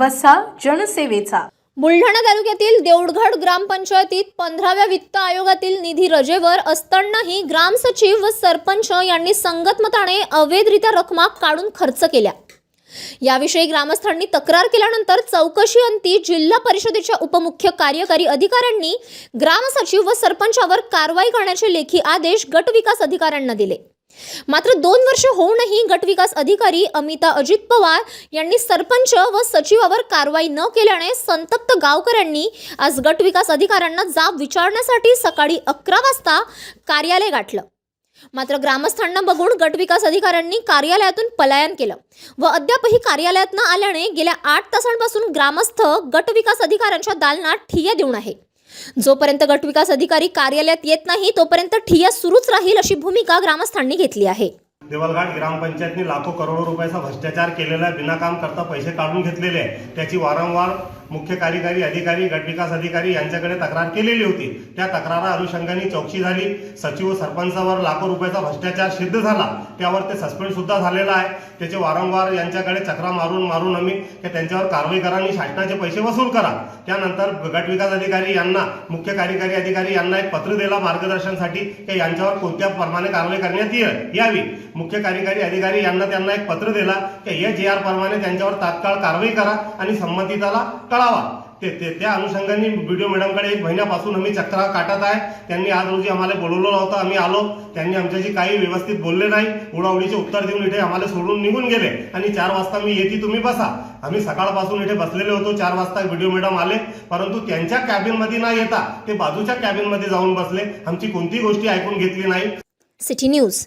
वसा जनसेवेचा. बुलढाणा तालुक्यातील देऊळघड ग्रामपंचायतीत पंधराव्या वित्त आयोगातील निधी रजेवर असतानाही ग्रामसचिव व सरपंच यांनी संगतमताने अवैधरित्या रकमा काढून खर्च केल्या याविषयी ग्रामस्थांनी तक्रार केल्यानंतर चौकशी अंती जिल्हा परिषदेच्या उपमुख्य कार्यकारी अधिकाऱ्यांनी ग्रामसचिव व सरपंचावर कारवाई करण्याचे लेखी आदेश गट विकास अधिकाऱ्यांना दिले. मात्र दोन वर्ष होऊनही गटविकास अधिकारी अमिता अजित पवार यांनी सरपंच व सचिवावर कारवाई न केल्याने संतप्त गावकऱ्यांनी आज गटविकास अधिकाऱ्यांना जाब विचारण्यासाठी सकाळी अकरा वाजता कार्यालय गाठलं. मात्र ग्रामस्थांना बघून गटविकास अधिकाऱ्यांनी कार्यालयातून पलायन केलं व अद्यापही कार्यालयात न आल्याने गेल्या आठ तासांपासून ग्रामस्थ गटविकास अधिकाऱ्यांच्या दालनात ठिय्या देऊन आहे. जोपर्यंत गटविकास अधिकारी कार्यालयात येत नाही तोपर्यंत ठिय्या सुरूच राहील अशी भूमिका ग्रामस्थांनी घेतली आहे. देवलघाट ग्रामपंचायतने लाखो करोडो रुपयाचा भ्रष्टाचार केलेला आहे. बिनाकाम करता पैसे काढून घेतलेले आहे. त्याची वारंवार मुख्य कार्यकारी अधिकारी गटविकास अधिकारी यांच्याकडे तक्रार केलेली होती. त्या तक्रारा अनुषंगाने चौकशी झाली. सचिव सरपंचावर लाखो रुपयाचा भ्रष्टाचार सिद्ध झाला. त्यावर ते सस्पेंड सुद्धा झालेला आहे. त्याचे वारंवार यांच्याकडे चक्रा मारून मारून आम्ही त्यांच्यावर कारवाई करा आणि शासनाचे पैसे वसूल करा. त्यानंतर गटविकास अधिकारी यांना मुख्य कार्यकारी अधिकारी यांना एक पत्र दिला मार्गदर्शनसाठी की यांच्यावर कोणत्या प्रमाणे कारवाई करण्यात ये- यावी. मुख्य कार्यकारी अधिकारी यांना त्यांना एक पत्र दिला की या जे आर प्रमाणे त्यांच्यावर तात्काळ कारवाई करा आणि संबंधिताला कळावा. ते ते त्या अनुषंगाने व्हिडिओ मॅडमकडे एक महिन्यापासून आम्ही चक्रा काटत आहे. त्यांनी आज रोजी आम्हाला बोलवलं होतं. आम्ही आलो. त्यांनी आमच्याशी काही व्यवस्थित बोलले नाही. उडावडीचे उत्तर देऊन इथे आम्हाला सोडून निघून गेले. आणि चार वाजता मी येते तुम्ही बसा. आम्ही सकाळपासून इथे बसलेले होतो. चार वाजता व्हिडिओ मॅडम आले. परंतु त्यांच्या कॅबिनमध्ये न येता ते बाजूच्या कॅबिनमध्ये जाऊन बसले. आमची कोणतीही गोष्टी ऐकून घेतली नाही. City news.